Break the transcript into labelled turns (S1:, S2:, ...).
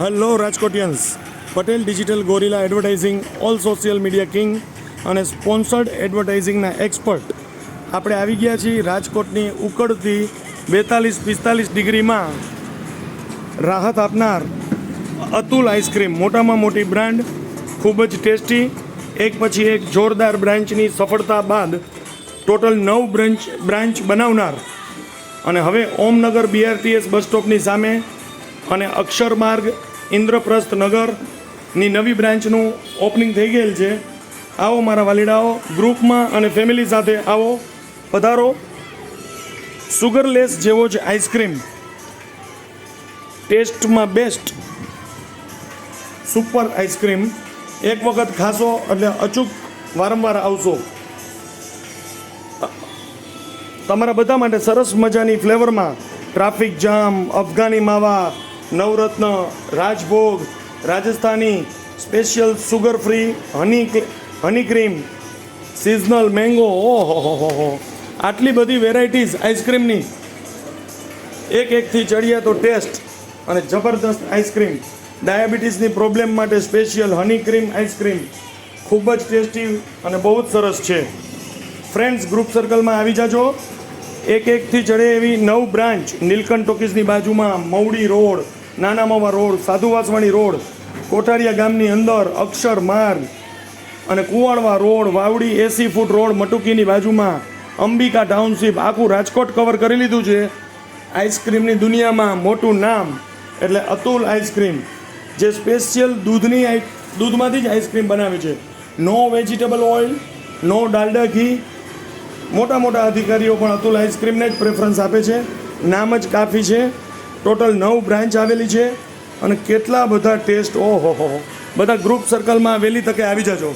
S1: Hello Rajkotians Patel digital gorilla advertising all social media king અને sponsored એડવર્ટાઇઝિંગના expert આપણે આવી ગયા છીએ રાજકોટની ઉકળતી બેતાલીસ પિસ્તાલીસ ડિગ્રીમાં. રાહત આપનાર અતુલ આઈસ્ક્રીમ મોટામાં મોટી બ્રાન્ડ ખૂબ જ ટેસ્ટી એક પછી એક જોરદાર બ્રાન્ચની સફળતા બાદ ટોટલ નવ બ્રાન્ચ બ્રાન્ચ બનાવનાર. અને હવે ઓમનગર બીઆરટીએસ બસ સ્ટોપની સામે અને અક્ષર માર્ગ ઇન્દ્રપ્રસ્થ નગરની નવી બ્રાન્ચનું ઓપનિંગ થઈ ગયેલ છે. આવો મારા વાલીડાઓ ગ્રુપમાં અને ફેમિલી સાથે આવો. પધારો. સુગરલેસ જેવો જ આઈસ્ક્રીમ ટેસ્ટમાં બેસ્ટ સુપર આઈસ્ક્રીમ એક વખત ખાશો એટલે અચૂક વારંવાર આવશો. તમારા બધા માટે સરસ મજાની ફ્લેવરમાં ટ્રાફિક જામ અફઘાની માવા Navratna, Rajbhog, Rajasthani special sugar free honey honey cream seasonal mango ઓહો આટલી બધી વેરાયટીઝ આઈસ્ક્રીમની એક એકથી ચડિયા તો ટેસ્ટ અને જબરદસ્ત આઈસ્ક્રીમ ડાયાબિટીસની પ્રોબ્લેમ માટે special honey cream ice cream ખૂબ જ ટેસ્ટી અને બહુ જ સરસ છે. ફ્રેન્ડ્સ ગ્રુપ સર્કલમાં આવી જાજો. એક એકથી ચડે એવી નવ બ્રાન્ચ નીલકંઠ ટોકીઝની બાજુમાં, મવડી રોડ નાના માવા રોડ સાધુવાસવાણી રોડ, કોઠારિયા ગામની અંદર અક્ષર માર્ગ અને કુવાડવા રોડ, વાવડી એસી ફૂટ રોડ મટુકીની બાજુમાં અંબિકા ટાઉનશીપ આખું રાજકોટ કવર કરી લીધું છે. આઈસ્ક્રીમની દુનિયામાં મોટું નામ એટલે અતુલ આઈસ્ક્રીમ જે સ્પેશિયલ દૂધની આઈ દૂધમાંથી જ આઈસ્ક્રીમ બનાવે છે. No vegetable oil no Dalda ghee. મોટા મોટા અધિકારીઓ પણ અતુલ આઈસ્ક્રીમને જ પ્રેફરન્સ આપે છે. નામ જ કાફી છે. ટોટલ નવ બ્રાન્ચ આવેલી છે અને કેટલા બધા ટેસ્ટ? ઓહો, હો બધા ગ્રુપ સર્કલમાં વહેલી તકે આવી જજો.